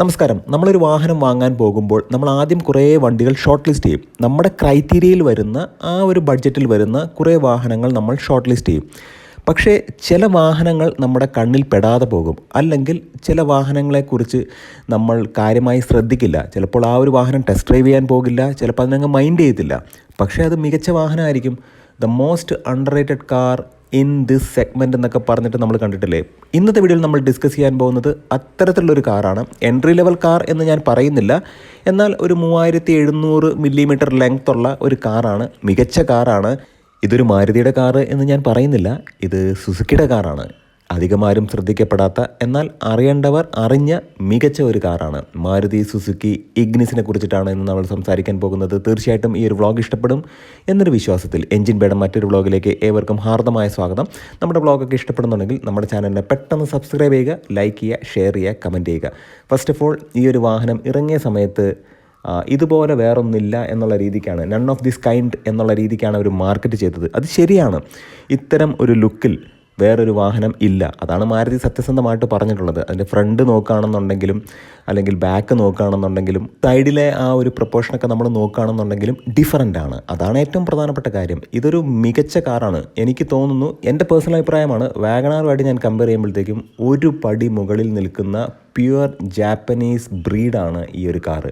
നമസ്കാരം. നമ്മളൊരു വാഹനം വാങ്ങാൻ പോകുമ്പോൾ നമ്മൾ ആദ്യം കുറേ വണ്ടികൾ ഷോർട്ട് ലിസ്റ്റ് ചെയ്യും. നമ്മുടെ ക്രൈറ്റീരിയയിൽ വരുന്ന ആ ഒരു ബഡ്ജറ്റിൽ വരുന്ന കുറേ വാഹനങ്ങൾ നമ്മൾ ഷോർട്ട് ലിസ്റ്റ് ചെയ്യും. പക്ഷേ ചില വാഹനങ്ങൾ നമ്മുടെ കണ്ണിൽ പെടാതെ പോകും. അല്ലെങ്കിൽ ചില വാഹനങ്ങളെക്കുറിച്ച് നമ്മൾ കാര്യമായി ശ്രദ്ധിക്കില്ല. ചിലപ്പോൾ ആ ഒരു വാഹനം ടെസ്റ്റ് ഡ്രൈവ് ചെയ്യാൻ പോകില്ല. ചിലപ്പോൾ അതിനങ്ങ് മൈൻഡ് ചെയ്യത്തില്ല. പക്ഷേ അത് മികച്ച വാഹനമായിരിക്കും. The most underrated car in this segment എന്നൊക്കെ പറഞ്ഞിട്ട് നമ്മൾ കണ്ടിട്ടില്ലേ? ഇന്നത്തെ വീഡിയോയിൽ നമ്മൾ ഡിസ്കസ് ചെയ്യാൻ പോകുന്നത് അത്തരത്തിലുള്ളൊരു കാറാണ് എൻട്രി ലെവൽ കാർ എന്ന് ഞാൻ പറയുന്നില്ല. എന്നാൽ ഒരു മൂവായിരത്തി എഴുന്നൂറ് മില്ലിമീറ്റർ ലെങ്ത് ഉള്ള ഒരു കാറാണ് മികച്ച കാറാണ് ഇതൊരു മാരുതിയുടെ കാറ് എന്ന് ഞാൻ പറയുന്നില്ല. ഇത് സുസുക്കിയുടെ കാറാണ് അധികമാരും ശ്രദ്ധിക്കപ്പെടാത്ത എന്നാൽ അറിയേണ്ടവർ അറിഞ്ഞ മികച്ച ഒരു കാറാണ്. മാരുതി സുസുക്കി ഇഗ്നിസിനെ കുറിച്ചിട്ടാണ് ഇന്ന് നമ്മൾ സംസാരിക്കാൻ പോകുന്നത്. തീർച്ചയായിട്ടും ഈ ഒരു വ്ളോഗ് ഇഷ്ടപ്പെടും എന്നൊരു വിശ്വാസത്തിൽ എഞ്ചിൻ ബേഡം മറ്റൊരു വ്ളോഗിലേക്ക് ഏവർക്കും ഹാർദമായ സ്വാഗതം. നമ്മുടെ വ്ളോഗൊക്കെ ഇഷ്ടപ്പെടുന്നുണ്ടെങ്കിൽ നമ്മുടെ ചാനലിനെ പെട്ടെന്ന് സബ്സ്ക്രൈബ് ചെയ്യുക ലൈക്ക് ചെയ്യുക ഷെയർ ചെയ്യുക കമന്റ് ചെയ്യുക. ഫസ്റ്റ് ഓഫ് ഓൾ ഈ ഒരു വാഹനം ഇറങ്ങിയ സമയത്ത് ഇതുപോലെ വേറൊന്നില്ല എന്നുള്ള രീതിക്കാണ് നൺ ഓഫ് ദിസ് കൈൻഡ് എന്നുള്ള രീതിക്കാണ് അവർ മാർക്കറ്റ് ചെയ്തത്. അത് ശരിയാണ്. ഇത്തരം ഒരു ലുക്കിൽ വേറൊരു വാഹനം ഇല്ല. അതാണ് മാരുതി സത്യസന്ധമായിട്ട് പറഞ്ഞിട്ടുള്ളത്. അതിന്റെ ഫ്രണ്ട് നോക്കുകയാണെന്നുണ്ടെങ്കിലും അല്ലെങ്കിൽ ബാക്ക് നോക്കുകയാണെന്നുണ്ടെങ്കിലും സൈഡിലെ ആ ഒരു പ്രപ്പോർഷനൊക്കെ നമ്മൾ നോക്കുകയാണെന്നുണ്ടെങ്കിലും ഡിഫറന്റ് ആണ്. അതാണ് ഏറ്റവും പ്രധാനപ്പെട്ട കാര്യം. ഇതൊരു മികച്ച കാറാണ് എനിക്ക് തോന്നുന്നു എന്റെ പേഴ്സണൽ അഭിപ്രായമാണ് വാഗണാറുമായിട്ട് ഞാൻ കമ്പയർ ചെയ്യുമ്പോഴത്തേക്കും ഒരു പടി മുകളിൽ നിൽക്കുന്ന പ്യുവർ ജാപ്പനീസ് ബ്രീഡാണ് ഈ ഒരു കാറ്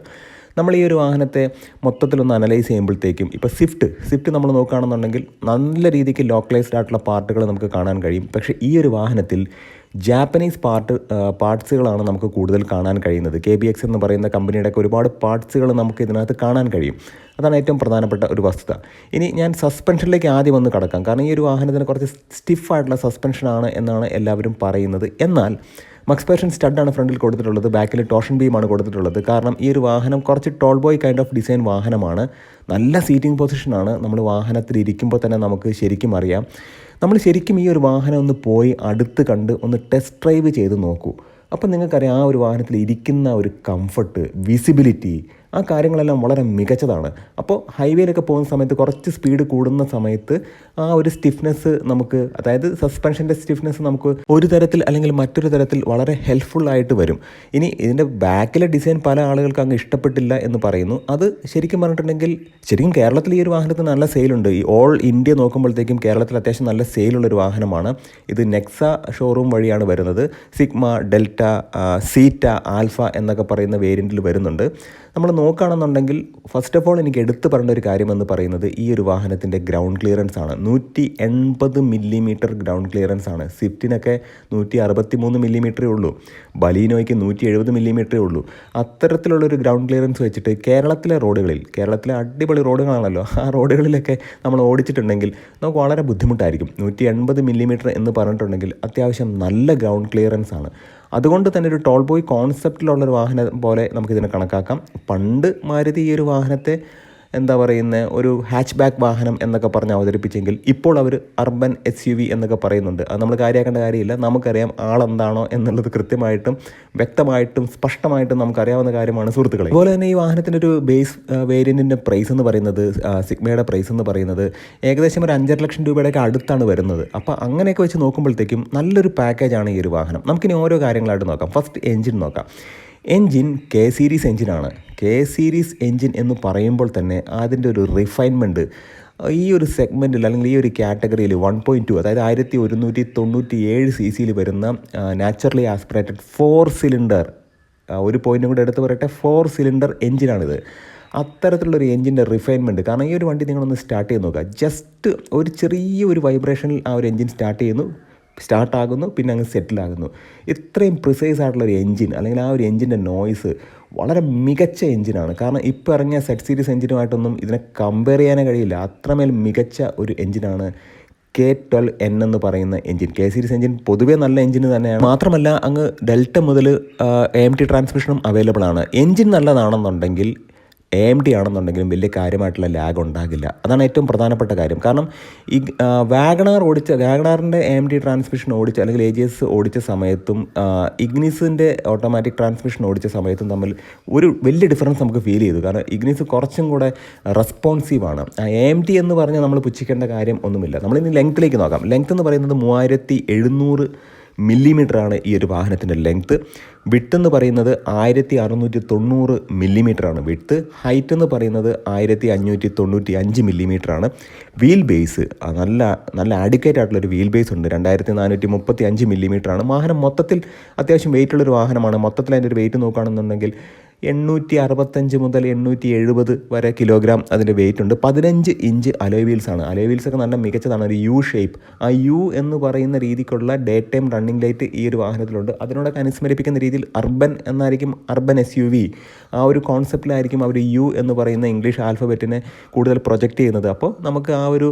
നമ്മൾ ഈ ഒരു വാഹനത്തെ മൊത്തത്തിലൊന്ന് അനലൈസ് ചെയ്യുമ്പോഴത്തേക്കും ഇപ്പോൾ സ്വിഫ്റ്റ് സ്വിഫ്റ്റ് നമ്മൾ നോക്കുകയാണെന്നുണ്ടെങ്കിൽ നല്ല രീതിക്ക് ലോക്കലൈസ്ഡ് ആയിട്ടുള്ള പാർട്ടുകൾ നമുക്ക് കാണാൻ കഴിയും. പക്ഷേ ഈ ഒരു വാഹനത്തിൽ ജാപ്പനീസ് പാർട്ട് പാർട്സുകളാണ് നമുക്ക് കൂടുതൽ കാണാൻ കഴിയുന്നത്. കെ ബി എക്സ് എന്ന് പറയുന്ന കമ്പനിയുടെ ഒക്കെ ഒരുപാട് പാർട്സുകൾ നമുക്ക് ഇതിനകത്ത് കാണാൻ കഴിയും. അതാണ് ഏറ്റവും പ്രധാനപ്പെട്ട ഒരു വസ്തുത. ഇനി ഞാൻ സസ്പെൻഷനിലേക്ക് ആദ്യം വന്ന് കടക്കാം. കാരണം ഈ ഒരു വാഹനത്തിന് കുറച്ച് സ്റ്റിഫായിട്ടുള്ള സസ്പെൻഷനാണ് എന്നാണ് എല്ലാവരും പറയുന്നത്. എന്നാൽ മക്സ്പേഷൻ സ്റ്റഡാണ് ഫ്രണ്ടിൽ കൊടുത്തിട്ടുള്ളത് ബാക്കിൽ ടോഷൻ ബീമാണ് കൊടുത്തിട്ടുള്ളത്. കാരണം ഈ ഒരു വാഹനം കുറച്ച് tall boy kind of design വാഹനമാണ്. നല്ല സീറ്റിംഗ് പൊസിഷനാണ് നമ്മൾ വാഹനത്തിൽ ഇരിക്കുമ്പോൾ തന്നെ നമുക്ക് ശരിക്കും അറിയാം. നമ്മൾ ശരിക്കും ഈ ഒരു വാഹനം ഒന്ന് പോയി അടുത്ത് കണ്ട് ഒന്ന് ടെസ്റ്റ് ഡ്രൈവ് ചെയ്ത് നോക്കൂ. അപ്പം നിങ്ങൾക്കറിയാം ആ ഒരു വാഹനത്തിൽ ഇരിക്കുന്ന ഒരു കംഫർട്ട് വിസിബിലിറ്റി ആ കാര്യങ്ങളെല്ലാം വളരെ മികച്ചതാണ്. അപ്പോൾ ഹൈവേയിലൊക്കെ പോകുന്ന സമയത്ത് കുറച്ച് സ്പീഡ് കൂടുന്ന സമയത്ത് ആ ഒരു സ്റ്റിഫ്നെസ് നമുക്ക് അതായത് സസ്പെൻഷന്റെ സ്റ്റിഫ്നെസ് നമുക്ക് ഒരു തരത്തിൽ അല്ലെങ്കിൽ മറ്റൊരു തരത്തിൽ വളരെ ഹെൽപ്ഫുൾ ആയിട്ട് വരും. ഇനി ഇതിന്റെ ബാക്കിലെ ഡിസൈൻ പല ആളുകൾക്ക് അങ്ങ് ഇഷ്ടപ്പെട്ടില്ല എന്ന് പറയുന്നു. അത് ശരിക്കും പറഞ്ഞിട്ടുണ്ടെങ്കിൽ ശരിക്കും കേരളത്തിൽ ഈ ഒരു വാഹനത്തിന് നല്ല സെയിലുണ്ട് ഈ ഓൾ ഇന്ത്യ നോക്കുമ്പോഴത്തേക്കും കേരളത്തിൽ അത്യാവശ്യം നല്ല സെയിലുള്ളൊരു വാഹനമാണ്. ഇത് നെക്സ ഷോറൂം വഴിയാണ് വരുന്നത്. സിഗ്മ ഡെൽറ്റ സീറ്റ ആൽഫ എന്നൊക്കെ പറയുന്ന വേരിയന്റിൽ വരുന്നുണ്ട്. നമ്മൾ നോക്കുകയാണെന്നുണ്ടെങ്കിൽ ഫസ്റ്റ് ഓഫ് ഓൾ എനിക്ക് എടുത്തു പറയേണ്ട ഒരു കാര്യമെന്ന് പറയുന്നത് ഈ ഒരു വാഹനത്തിന്റെ ഗ്രൗണ്ട് ക്ലിയറൻസ് ആണ്. നൂറ്റി എൺപത് മില്ലിമീറ്റർ ഗ്രൗണ്ട് ക്ലിയറൻസ് ആണ്. സ്വിഫ്റ്റിനൊക്കെ നൂറ്റി അറുപത്തി മൂന്ന് മില്ലിമീറ്ററേ ഉള്ളൂ. ബലീനോയ്ക്ക് നൂറ്റി എഴുപത് മില്ലിമീറ്ററേ ഉള്ളൂ അത്തരത്തിലുള്ളൊരു ഗ്രൗണ്ട് ക്ലിയറൻസ് വെച്ചിട്ട് കേരളത്തിലെ റോഡുകളിൽ കേരളത്തിലെ അടിപൊളി റോഡുകളാണല്ലോ ആ റോഡുകളിലൊക്കെ നമ്മൾ ഓടിച്ചിട്ടുണ്ടെങ്കിൽ നമുക്ക് വളരെ ബുദ്ധിമുട്ടായിരിക്കും. നൂറ്റി എൺപത് മില്ലിമീറ്റർ എന്ന് പറഞ്ഞിട്ടുണ്ടെങ്കിൽ അത്യാവശ്യം നല്ല ഗ്രൗണ്ട് ക്ലിയറൻസ് ആണ്. അതുകൊണ്ട് തന്നെ ഒരു ടോൾ ബോയ് കോൺസെപ്റ്റിലുള്ളൊരു വാഹനം പോലെ നമുക്കിതിനെ കണക്കാക്കാം. പണ്ട് മാരുതി ഈ ഒരു വാഹനത്തെ എന്താ പറയുന്നത് ഒരു ഹാച്ച് ബാക്ക് വാഹനം എന്നൊക്കെ പറഞ്ഞ് അവതരിപ്പിച്ചെങ്കിൽ ഇപ്പോൾ അവർ അർബൻ എസ് യു വി എന്നൊക്കെ പറയുന്നുണ്ട്. അത് നമ്മൾ കാര്യമാക്കേണ്ട കാര്യമില്ല. നമുക്കറിയാം ആളെന്താണോ എന്നുള്ളത് കൃത്യമായിട്ടും വ്യക്തമായിട്ടും സ്പഷ്ടമായിട്ടും നമുക്കറിയാവുന്ന കാര്യമാണ് സുഹൃത്തുക്കളെ. അതുപോലെ തന്നെ ഈ വാഹനത്തിന്റെ ഒരു ബേസ് വേരിയന്റിന്റെ പ്രൈസ് എന്ന് പറയുന്നത് സിഗ്മയുടെ പ്രൈസ് എന്ന് പറയുന്നത് ഏകദേശം ഒരു അഞ്ചര ലക്ഷം രൂപയുടെയൊക്കെ അടുത്താണ് വരുന്നത്. അപ്പോൾ അങ്ങനെയൊക്കെ വെച്ച് നോക്കുമ്പോഴത്തേക്കും നല്ലൊരു പാക്കേജാണ് ഈ ഒരു വാഹനം. നമുക്കിനി ഓരോ കാര്യങ്ങളായിട്ട് നോക്കാം. ഫസ്റ്റ് എഞ്ചിൻ നോക്കാം. എൻജിൻ കെ സീരീസ് എൻജിനാണ്. കെ സീരീസ് എൻജിൻ എന്ന് പറയുമ്പോൾ തന്നെ അതിന്റെ ഒരു റിഫൈൻമെന്റ് ഈ ഒരു സെഗ്മെന്റിൽ അല്ലെങ്കിൽ ഈ ഒരു കാറ്റഗറിയിൽ വൺ പോയിന്റ് ടു അതായത് ആയിരത്തി ഒരുന്നൂറ്റി തൊണ്ണൂറ്റി ഏഴ് സി സിയിൽ വരുന്ന നാച്ചുറലി ആസ്പിറേറ്റഡ് ഫോർ സിലിണ്ടർ ഒരു പോയിന്റും കൂടെ എടുത്ത് പറയട്ടെ ഫോർ സിലിണ്ടർ എൻജിനാണിത്. അത്തരത്തിലുള്ളൊരു എഞ്ചിന്റെ റിഫൈൻമെന്റ് കാരണം ഈ ഒരു വണ്ടി നിങ്ങളൊന്ന് സ്റ്റാർട്ട് ചെയ്ത് നോക്കുക. ജസ്റ്റ് ഒരു ചെറിയ ഒരു വൈബ്രേഷനിൽ ആ ഒരു എഞ്ചിൻ സ്റ്റാർട്ട് ചെയ്യുന്നു. സ്റ്റാർട്ടാകുന്നു പിന്നെ അങ്ങ് സെറ്റിലാകുന്നു. ഇത്രയും പ്രിസൈസ് ആയിട്ടുള്ള ഒരു എഞ്ചിൻ അല്ലെങ്കിൽ ആ ഒരു എഞ്ചിന്റെ നോയ്സ് വളരെ മികച്ച എഞ്ചിനാണ് കാരണം ഇപ്പോൾ ഇറങ്ങിയ സെറ്റ് സീരീസ് എഞ്ചിനുമായിട്ടൊന്നും ഇതിനെ കമ്പയർ ചെയ്യാനേ കഴിയില്ല. അത്രമേൽ മികച്ച ഒരു എഞ്ചിനാണ് കെ ട്വൽവ് എൻ എന്ന് പറയുന്ന എഞ്ചിൻ കെ സീരീസ് എഞ്ചിൻ പൊതുവേ നല്ല എഞ്ചിൻ തന്നെയാണ്. മാത്രമല്ല അങ്ങ് ഡെൽറ്റ മുതൽ എം ടി ട്രാൻസ്മിഷനും അവൈലബിൾ ആണ്. എഞ്ചിൻ നല്ലതാണെന്നുണ്ടെങ്കിൽ എ എം ഡി ആണെന്നുണ്ടെങ്കിലും വലിയ കാര്യമായിട്ടുള്ള ലാഗ് ഉണ്ടാകില്ല. അതാണ് ഏറ്റവും പ്രധാനപ്പെട്ട കാര്യം. കാരണം ഈ വാഗണാർ ഓടിച്ച വാഗണാറിന്റെ എ എം ഡി ട്രാൻസ്മിഷൻ ഓടിച്ച അല്ലെങ്കിൽ എ ജി എസ് ഓടിച്ച സമയത്തും ഇഗ്നിസിന്റെ ഓട്ടോമാറ്റിക് ട്രാൻസ്മിഷൻ ഓടിച്ച സമയത്തും തമ്മിൽ ഒരു വലിയ ഡിഫറൻസ് നമുക്ക് ഫീൽ ചെയ്തു. കാരണം ഇഗ്നിസ് കുറച്ചും കൂടെ റെസ്പോൺസീവ് ആണ്. എ എം ടി എന്ന് പറഞ്ഞാൽ നമ്മൾ പുച്ഛിക്കേണ്ട കാര്യം ഒന്നുമില്ല. നമ്മളിനി ലെങ്ത്തിലേക്ക് നോക്കാം. ലെങ്ത് എന്ന് പറയുന്നത് മൂവായിരത്തി എഴുന്നൂറ് മില്ലിമീറ്ററാണ് ഈ ഒരു വാഹനത്തിന്റെ ലെങ്ത്ത്. വിട്ട് എന്ന് പറയുന്നത് ആയിരത്തി അറുന്നൂറ്റി തൊണ്ണൂറ് മില്ലിമീറ്ററാണ് വിട്ട് ഹൈറ്റ് എന്ന് പറയുന്നത് ആയിരത്തി അഞ്ഞൂറ്റി തൊണ്ണൂറ്റി അഞ്ച് മില്ലിമീറ്ററാണ്. വീൽ ബേസ് നല്ല നല്ല അഡിക്കേറ്റ് ആയിട്ടുള്ളൊരു വീൽ ബേസ് ഉണ്ട്. രണ്ടായിരത്തി നാനൂറ്റി മുപ്പത്തി അഞ്ച് മില്ലിമീറ്ററാണ്. വാഹനം മൊത്തത്തിൽ അത്യാവശ്യം വെയിറ്റുള്ളൊരു വാഹനമാണ്. മൊത്തത്തിൽ അതിന്റെ ഒരു വെയിറ്റ് നോക്കുകയാണെന്നുണ്ടെങ്കിൽ എണ്ണൂറ്റി അറുപത്തഞ്ച് മുതൽ എണ്ണൂറ്റി എഴുപത് വരെ കിലോഗ്രാം അതിന്റെ വെയിറ്റ് ഉണ്ട്. പതിനഞ്ച് ഇഞ്ച് അലോയ് വീൽസ് ആണ്. അലോയ് വീൽസ് ഒക്കെ നല്ല മികച്ചതാണ്. ഒരു യു ഷേപ്പ് ആ യു എന്ന് പറയുന്ന രീതിക്കുള്ള ഡേ ടൈം റണ്ണിംഗ് ലൈറ്റ് ഈ ഒരു വാഹനത്തിലുണ്ട്. അതിനോടൊക്കെ അനുസ്മരിപ്പിക്കുന്ന രീതിയിൽ അർബൻ എന്നായിരിക്കും അർബൻ എസ് യു വി ആ ഒരു കോൺസെപ്റ്റിലായിരിക്കും അവർ യു എന്ന് പറയുന്ന ഇംഗ്ലീഷ് ആൽഫബറ്റിനെ കൂടുതൽ പ്രൊജക്റ്റ് ചെയ്യുന്നത്. അപ്പോൾ നമുക്ക് ആ ഒരു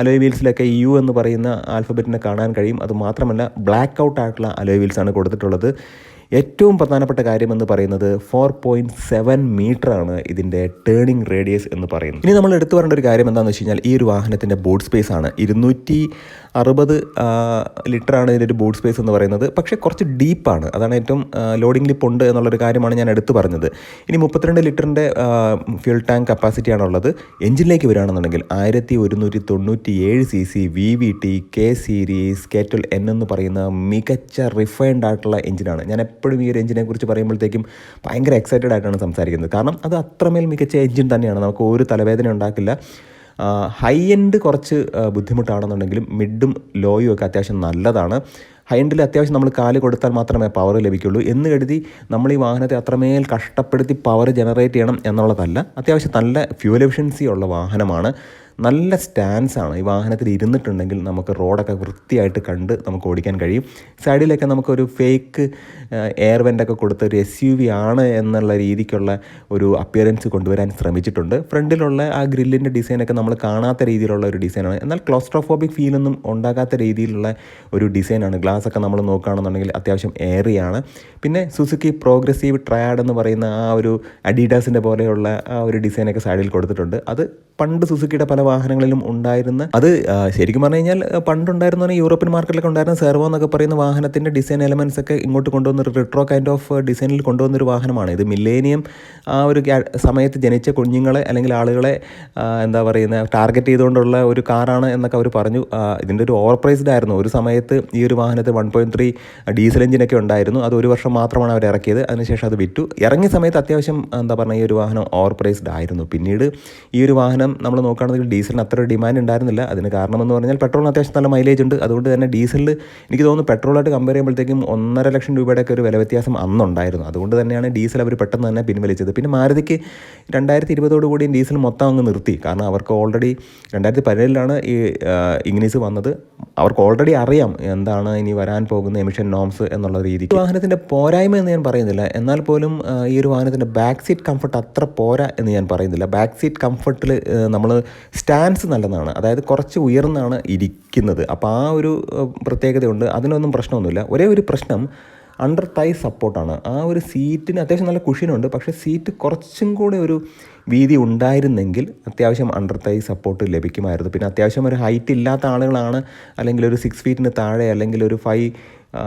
അലോയ് വീൽസിലൊക്കെ യു എന്ന് പറയുന്ന ആൽഫബറ്റിനെ കാണാൻ കഴിയും. അത് മാത്രമല്ല ബ്ലാക്ക് ഔട്ട് ആയിട്ടുള്ള അലോയ് വീൽസാണ് കൊടുത്തിട്ടുള്ളത്. ഏറ്റവും പ്രധാനപ്പെട്ട കാര്യം എന്ന് പറയുന്നത് ഫോർ പോയിന്റ് സെവൻ ആണ് ഇതിന്റെ ടേണിംഗ് റേഡിയസ് എന്ന് പറയുന്നത്. ഇനി നമ്മൾ എടുത്തു പറയേണ്ട ഒരു കാര്യം എന്താണെന്ന് വെച്ച് കഴിഞ്ഞാൽ ഈ ഒരു വാഹനത്തിന്റെ ബോർഡ് സ്പേസ് ആണ്. ഇരുന്നൂറ്റി അറുപത് ലിറ്ററാണ് ഇതിന്റെ ഒരു ബോട്ട് സ്പേസ് എന്ന് പറയുന്നത്. പക്ഷേ കുറച്ച് ഡീപ്പാണ്. അതാണ് ഏറ്റവും ലോഡിംഗ് ലിപ്പ് ഉണ്ട് എന്നുള്ളൊരു കാര്യമാണ് ഞാൻ എടുത്തു പറഞ്ഞത്. ഇനി മുപ്പത്തിരണ്ട് ലിറ്ററിന്റെ ഫ്യൂൽ ടാങ്ക് കപ്പാസിറ്റിയാണുള്ളത്. എഞ്ചിനിലേക്ക് വരികയാണെന്നുണ്ടെങ്കിൽ ആയിരത്തി ഒരുന്നൂറ്റി തൊണ്ണൂറ്റി ഏഴ് C C V V T K series കേറ്റൽ എൻ എന്ന് പറയുന്ന മികച്ച റിഫൈൻഡ് ആയിട്ടുള്ള എഞ്ചിനാണ്. ഞാൻ എപ്പോഴും ഈ ഒരു എഞ്ചിനെ കുറിച്ച് പറയുമ്പോഴത്തേക്കും ഭയങ്കര എക്സൈറ്റഡ് ആയിട്ടാണ് സംസാരിക്കുന്നത്. കാരണം അത് അത്രമേൽ മികച്ച എഞ്ചിൻ തന്നെയാണ്. നമുക്ക് ഒരു തലവേദന ഉണ്ടാക്കില്ല. ഹൈ എൻഡ് കുറച്ച് ബുദ്ധിമുട്ടാണെന്നുണ്ടെങ്കിലും മിഡും ലോയും ഒക്കെ അത്യാവശ്യം നല്ലതാണ്. ഹൈ എൻഡിൽ അത്യാവശ്യം നമ്മൾ കാൽ കൊടുത്താൽ മാത്രമേ പവർ ലഭിക്കുള്ളൂ. എന്ന് കരുതി നമ്മൾ ഈ വാഹനത്തെ അത്രമേൽ കഷ്ടപ്പെടുത്തി പവർ ജനറേറ്റ് ചെയ്യണം എന്നുള്ളതല്ല. അത്യാവശ്യം നല്ല ഫ്യൂൽ എഫിഷ്യൻസി ഉള്ള വാഹനമാണ്. നല്ല സ്റ്റാൻസാണ്. ഈ വാഹനത്തിൽ ഇരുന്നിട്ടുണ്ടെങ്കിൽ നമുക്ക് റോഡൊക്കെ വൃത്തിയായിട്ട് കണ്ട് നമുക്ക് ഓടിക്കാൻ കഴിയും. സൈഡിലൊക്കെ നമുക്കൊരു ഫേക്ക് എയർ വെന്റൊക്കെ കൊടുത്ത ഒരു എസ് യു വി ആണ് എന്നുള്ള രീതിക്കുള്ള ഒരു അപ്പിയറൻസ് കൊണ്ടുവരാൻ ശ്രമിച്ചിട്ടുണ്ട്. ഫ്രണ്ടിലുള്ള ആ ഗ്രില്ലിന്റെ ഡിസൈനൊക്കെ നമ്മൾ കാണാത്ത രീതിയിലുള്ള ഒരു ഡിസൈനാണ്. എന്നാൽ ക്ലോസ്ട്രോഫോബിക് ഫീലൊന്നും ഉണ്ടാകാത്ത രീതിയിലുള്ള ഒരു ഡിസൈനാണ്. ഗ്ലാസ് ഒക്കെ നമ്മൾ നോക്കുകയാണെന്നുണ്ടെങ്കിൽ അത്യാവശ്യം ഏറിയാണ് പിന്നെ സുസുക്കി പ്രോഗ്രസീവ് ട്രയാഡ് എന്ന് പറയുന്ന ആ ഒരു അഡീഡാസിന്റെ പോലെയുള്ള ആ ഒരു ഡിസൈനൊക്കെ സൈഡിൽ കൊടുത്തിട്ടുണ്ട്. അത് പണ്ട് സുസുക്കിയുടെ പല വാഹനങ്ങളിലും ഉണ്ടായിരുന്ന അത് ശരിക്കും പറഞ്ഞു കഴിഞ്ഞാൽ പണ്ടുണ്ടായിരുന്ന യൂറോപ്യൻ മാർക്കറ്റിലൊക്കെ ഉണ്ടായിരുന്ന സെർവോ എന്നൊക്കെ പറയുന്ന വാഹനത്തിന്റെ ഡിസൈൻ എലമെൻസ് ഒക്കെ ഇങ്ങോട്ട് കൊണ്ടുവന്ന ഒരു റിട്രോ കൈൻഡ് ഓഫ് ഡിസൈനിൽ കൊണ്ടുവന്ന ഒരു വാഹനമാണ്. ഇത് മില്ലേനിയം ആ ഒരു സമയത്ത് ജനിച്ച കുഞ്ഞുങ്ങളെ അല്ലെങ്കിൽ ആളുകളെ എന്താ പറയുന്ന ടാർഗറ്റ് ചെയ്തുകൊണ്ടുള്ള ഒരു കാറാണ് എന്നൊക്കെ അവർ പറഞ്ഞു. ഇതിന്റെ ഒരു ഓവർ പ്രൈസ്ഡ് ആയിരുന്നു. ഒരു സമയത്ത് ഈ ഒരു വാഹനത്തിൽ വൺ പോയിന്റ് ത്രീ ഡീസൽ എഞ്ചിനൊക്കെ ഉണ്ടായിരുന്നു. അത് ഒരു വർഷം മാത്രമാണ് അവർ ഇറക്കിയത്. അതിനുശേഷം അത് വിറ്റു. ഇറങ്ങിയ സമയത്ത് അത്യാവശ്യം എന്താ പറയുക ഈ ഒരു വാഹനം ഓവർ പ്രൈസ്ഡ് ആയിരുന്നു. പിന്നീട് ഈ ഒരു വാഹനം നമ്മൾ നോക്കുകയാണെങ്കിൽ ഡീസലിന് അത്ര ഡിമാൻഡ് ഉണ്ടായിരുന്നില്ല. അതിന് കാരണമെന്ന് പറഞ്ഞാൽ പെട്രോളിന് അത്യാവശ്യം നല്ല മൈലേജ് ഉണ്ട്. അതുകൊണ്ട് തന്നെ ഡീസലിൽ എനിക്ക് തോന്നുന്നു പെട്രോളായിട്ട് കമ്പയർ ചെയ്യുമ്പോഴത്തേക്കും ഒന്നര ലക്ഷം രൂപയുടെയൊക്കെ ഒരു വില വ്യത്യാസം അന്നുണ്ടായിരുന്നു. അതുകൊണ്ട് തന്നെയാണ് ഡീസൽ അവർ പെട്ടെന്ന് തന്നെ പിൻവലിച്ചത്. പിന്നെ മാരുതിക്ക് രണ്ടായിരത്തി ഇരുപതോടുകൂടി ഡീസൽ മൊത്തം അങ്ങ് നിർത്തി. കാരണം അവർക്ക് ഓൾറെഡി രണ്ടായിരത്തി പതിനേഴിലാണ് ഈ ഇഗ്നീസ് വന്നത്. അവർക്ക് ഓൾറെഡി അറിയാം എന്താണ് ഇനി വരാൻ പോകുന്ന എമിഷൻ നോംസ് എന്നുള്ള രീതിക്ക്. വാഹനത്തിന്റെ പോരായ്മ എന്ന് ഞാൻ പറയുന്നില്ല. എന്നാൽ പോലും ഈ ഒരു വാഹനത്തിന്റെ ബാക്ക് സീറ്റ് കംഫർട്ട് അത്ര പോരാ എന്ന് ഞാൻ പറയുന്നില്ല. ബാക്ക് സീറ്റ് കംഫർട്ടിൽ നമ്മൾ സ്റ്റാൻസ് നല്ലതാണ്. അതായത് കുറച്ച് ഉയർന്നാണ് ഇരിക്കുന്നത്. അപ്പോൾ ആ ഒരു പ്രത്യേകതയുണ്ട്. അതിനൊന്നും പ്രശ്നമൊന്നുമില്ല. ഒരേ ഒരു പ്രശ്നം അണ്ടർ തൈ സപ്പോർട്ടാണ് ആ ഒരു സീറ്റിന് അത്യാവശ്യം നല്ല കുഷിനുണ്ട് പക്ഷേ സീറ്റ് കുറച്ചും കൂടെ ഒരു വീതി ഉണ്ടായിരുന്നെങ്കിൽ അത്യാവശ്യം അണ്ടർ തൈ സപ്പോർട്ട് ലഭിക്കുമായിരുന്നു. പിന്നെ അത്യാവശ്യം ഒരു ഹൈറ്റ് ഇല്ലാത്ത ആളുകളാണ്. അല്ലെങ്കിൽ ഒരു സിക്സ് ഫീറ്റിന് താഴെ അല്ലെങ്കിൽ ഒരു ഫൈവ്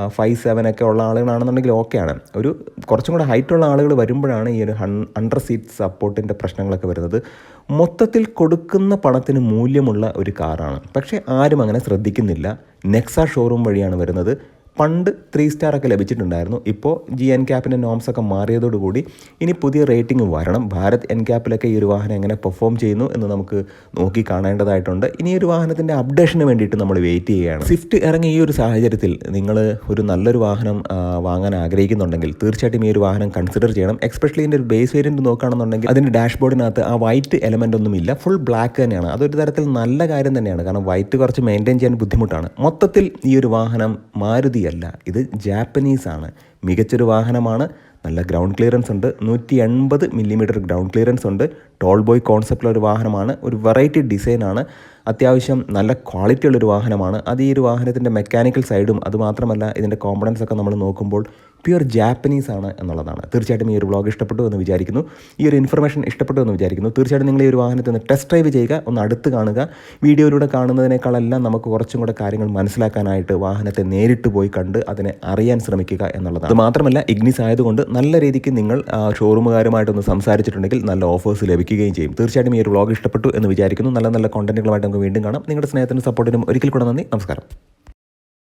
ഫൈവ് സെവൻ ഒക്കെ ഉള്ള ആളുകളാണെന്നുണ്ടെങ്കിൽ ഓക്കെയാണ്. ഒരു കുറച്ചും കൂടെ ഹൈറ്റുള്ള ആളുകൾ വരുമ്പോഴാണ് ഈ ഒരു അണ്ടർ സീറ്റ് സപ്പോർട്ടിന്റെ പ്രശ്നങ്ങളൊക്കെ വരുന്നത്. മൊത്തത്തിൽ കൊടുക്കുന്ന പണത്തിന് മൂല്യമുള്ള ഒരു കാറാണ് പക്ഷേ ആരും അങ്ങനെ ശ്രദ്ധിക്കുന്നില്ല. നെക്സ ഷോറൂം വഴിയാണ് വരുന്നത്. പണ്ട് ത്രീ സ്റ്റാർ ഒക്കെ ലഭിച്ചിട്ടുണ്ടായിരുന്നു. ഇപ്പോൾ ജി എൻ ക്യാപ്പിന്റെ നോംസ് ഒക്കെ മാറിയതോടുകൂടി ഇനി പുതിയ റേറ്റിംഗ് വരണം. ഭാരത് എൻ ക്യാപ്പിലൊക്കെ ഈ ഒരു വാഹനം എങ്ങനെ പെർഫോം ചെയ്യുന്നു എന്ന് നമുക്ക് നോക്കി കാണേണ്ടതായിട്ടുണ്ട്. ഇനി ഒരു വാഹനത്തിന്റെ അപ്ഡേഷന് വേണ്ടിയിട്ട് നമ്മൾ വെയിറ്റ് ചെയ്യുകയാണ്. സ്വിഫ്റ്റ് ഇറങ്ങി ഈ ഒരു സാഹചര്യത്തിൽ നിങ്ങൾ ഒരു നല്ലൊരു വാഹനം വാങ്ങാൻ ആഗ്രഹിക്കുന്നുണ്ടെങ്കിൽ തീർച്ചയായിട്ടും ഈ ഒരു വാഹനം കൺസിഡർ ചെയ്യണം. എക്സ്പെഷ്യലി ഇതിന്റെ ഒരു ബേസ് വേരിയന്റ് നോക്കുകയാണെന്നുണ്ടെങ്കിൽ അതിന്റെ ഡാഷ്ബോർഡിനകത്ത് ആ വൈറ്റ് എലമെന്റ് ഒന്നും ഇല്ല. ഫുൾ ബ്ലാക്ക് തന്നെയാണ്. അതൊരു തരത്തിൽ നല്ല കാര്യം തന്നെയാണ്. കാരണം വൈറ്റ് കുറച്ച് മെയിന്റെയിൻ ചെയ്യാൻ ബുദ്ധിമുട്ടാണ്. മൊത്തത്തിൽ ഈ ഒരു വാഹനം മാരുതി അല്ല. ഇത് ജാപ്പനീസ് ആണ് മികച്ചൊരു വാഹനമാണ്. നല്ല ഗ്രൗണ്ട് ക്ലിയറൻസ് ഉണ്ട്. നൂറ്റി എൺപത് മില്ലിമീറ്റർ ഗ്രൗണ്ട് ക്ലിയറൻസ് ഉണ്ട്. ടോൾ ബോയ് കോൺസെപ്റ്റിലുള്ള ഒരു വാഹനമാണ്. ഒരു വെറൈറ്റി ഡിസൈനാണ് അത്യാവശ്യം നല്ല ക്വാളിറ്റി ഉള്ളൊരു വാഹനമാണ്. അത് ഈ ഒരു വാഹനത്തിന്റെ മെക്കാനിക്കൽ സൈഡും അതുമാത്രമല്ല ഇതിന്റെ കോമ്പണൻസ് ഒക്കെ നമ്മൾ നോക്കുമ്പോൾ പ്യുവർ ജാപ്പനീസ് ആണ് എന്നുള്ളതാണ്. തീർച്ചയായിട്ടും ഈ ഒരു വ്ളോഗ് ഇഷ്ടപ്പെട്ടു എന്ന് വിചാരിക്കുന്നു. ഈ ഒരു ഇൻഫർമേഷൻ ഇഷ്ടപ്പെട്ടു എന്ന് വിചാരിക്കുന്നു. തീർച്ചയായിട്ടും നിങ്ങൾ ഈ ഒരു വാഹനത്തിൽ നിന്ന് ടെസ്റ്റ് ഡ്രൈവ് ചെയ്യുക ഒന്ന് അടുത്ത് കാണുക. വീഡിയോയിലൂടെ കാണുന്നതിനേക്കാളെല്ലാം നമുക്ക് കുറച്ചും കൂടെ കാര്യങ്ങൾ മനസ്സിലാക്കാനായിട്ട് വാഹനത്തെ നേരിട്ട് പോയി കണ്ട് അതിനെ അറിയാൻ ശ്രമിക്കുക എന്നുള്ളതാണ്. അത് മാത്രമല്ല ഇഗ്നിസ് ആയതുകൊണ്ട് നല്ല രീതിക്ക് നിങ്ങൾ ഷോറൂമുകാരുമായിട്ടൊന്ന് സംസാരിച്ചിട്ടുണ്ടെങ്കിൽ നല്ല ഓഫേഴ്സ് ലഭിക്കുകയും ചെയ്യും. തീർച്ചയായിട്ടും ഈ ഒരു വ്ളോഗ് ഇഷ്ടപ്പെട്ടു എന്ന് വിചാരിക്കുന്നു. നല്ല നല്ല കോണ്ടന്റുകളുമായിട്ട് നമുക്ക് വീണ്ടും കാണാം. നിങ്ങളുടെ സ്നേഹത്തിനും സപ്പോർട്ടിനും ഒരിക്കൽ കൂടെ നന്ദി. നമസ്കാരം.